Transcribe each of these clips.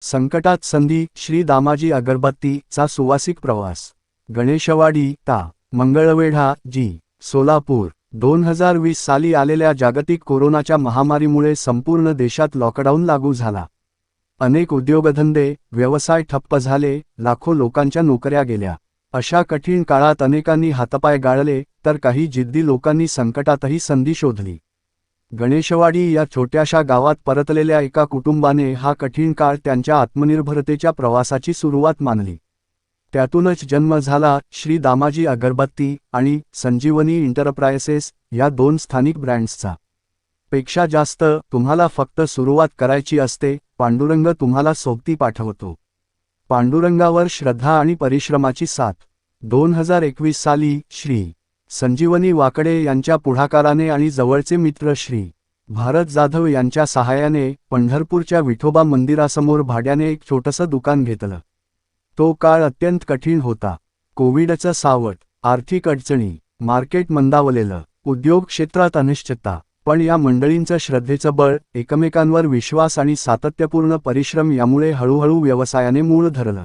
संकटात संधी श्री दामाजी अगरबत्ती चा सुवासिक प्रवास. गणेशवाडी ता. मंगळवेढा जी. सोलापूर. दोन हजार वीस साली आलेल्या जागतिक कोरोनाच्या महामारीमुळे संपूर्ण देशात लॉकडाऊन लागू झाला. अनेक उद्योगधंदे व्यवसाय ठप्प झाले लाखो लोकांच्या नोकऱ्या गेल्या. अशा कठीण काळात अनेकांनी हातपाय गाळले तर काही जिद्दी लोकांनी संकटातही संधी शोधली. गणेशवाडी या छोट्याशा गावात परतलेल्या एका कुटुंबाने हा कठीण काळ त्यांच्या आत्मनिर्भरतेच्या प्रवासाची सुरुवात मानली. त्यातूनच जन्म झाला श्री दामाजी अगरबत्ती आणि संजीवनी इंटरप्रायसेस या दोन स्थानिक ब्रँड्सचा. पेक्षा जास्त तुम्हाला फक्त सुरुवात करायची असते पांडुरंग तुम्हाला सोबती पाठवतो. पांडुरंगावर श्रद्धा आणि परिश्रमाची साथ. दोन हजार एकवीस साली श्री संजीवनी वाकडे यांच्या पुढाकाराने आणि जवळचे मित्र श्री. भारत जाधव यांच्या सहाय्याने पंढरपूरच्या विठोबा मंदिरासमोर भाड्याने एक छोटंसं दुकान घेतलं. तो काळ अत्यंत कठीण होता. कोविडचं सावट आर्थिक अडचणी मार्केट मंदावलेलं उद्योग क्षेत्रात अनिश्चितता पण या मंडळींचं श्रद्धेचं बळ एकमेकांवर विश्वास आणि सातत्यपूर्ण परिश्रम यामुळे हळूहळू व्यवसायाने मूळ धरलं.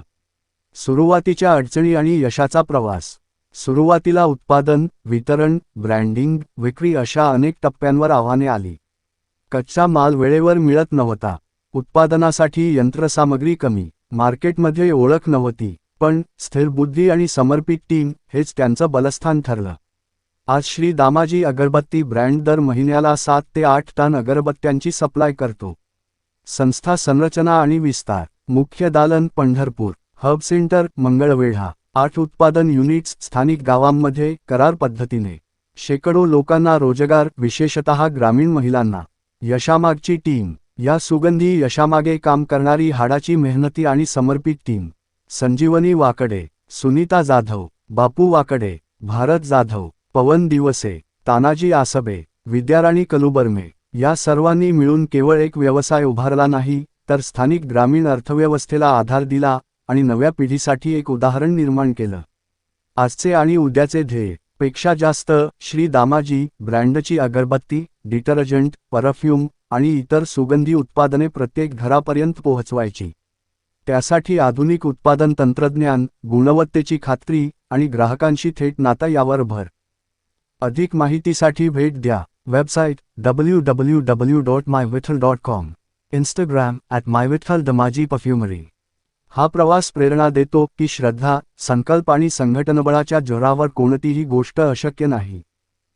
सुरुवातीच्या अडचणी आणि यशाचा प्रवास सुरुवातीला उत्पादन वितरण ब्रँडिंग विक्री अशा अनेक टप्प्यांवर आव्हाने आली. कच्चा माल वेळेवर मिळत नव्हता. उत्पादनासाठी यंत्रसामग्री कमी. मार्केटमध्ये ओळख नव्हती. पण स्थिर बुद्धी आणि समर्पित टीम हेच त्यांचं बलस्थान ठरलं. आज श्री दामाजी अगरबत्ती ब्रँड दर महिन्याला सात ते आठ टन अगरबत्त्यांची सप्लाय करतो. संस्था संरचना आणि विस्तार. मुख्य दालन पंढरपूर. Hub centre Mangalvedha. आठ उत्पादन युनिट्स स्थानिक गावांमध्ये करार पद्धतीने. शेकडो लोकांना रोजगार विशेषतः ग्रामीण महिलांना. यशामागची टीम. या सुगंधी यशामागे काम करणारी हाडाची मेहनती आणि समर्पित टीम. संजीवनी वाकडे सुनीता जाधव बापू वाकडे भारत जाधव पवन दिवसे तानाजी आसबे विद्याराणी कलुबर्मे. या सर्वांनी मिळून केवळ एक व्यवसाय उभारला नाही तर स्थानिक ग्रामीण अर्थव्यवस्थेला आधार दिला आणि नव्या पिढीसाठी एक उदाहरण निर्माण केलं. आजचे आणि उद्याचे ध्येय. पेक्षा जास्त श्री दामाजी ब्रँडची अगरबत्ती डिटर्जंट परफ्यूम आणि इतर सुगंधी उत्पादने प्रत्येक घरापर्यंत पोहोचवायची. त्यासाठी आधुनिक उत्पादन तंत्रज्ञान गुणवत्तेची खात्री आणि ग्राहकांशी थेट नाता यावर भर. अधिक माहितीसाठी भेट द्या. Website W W W dot my Vitthal dot com Instagram at my Damaji perfumery हा प्रवास प्रेरणा देतो की श्रद्धा संकल्प आणि संघटनबळाच्या जोरावर कोणतीही गोष्ट अशक्य नाही.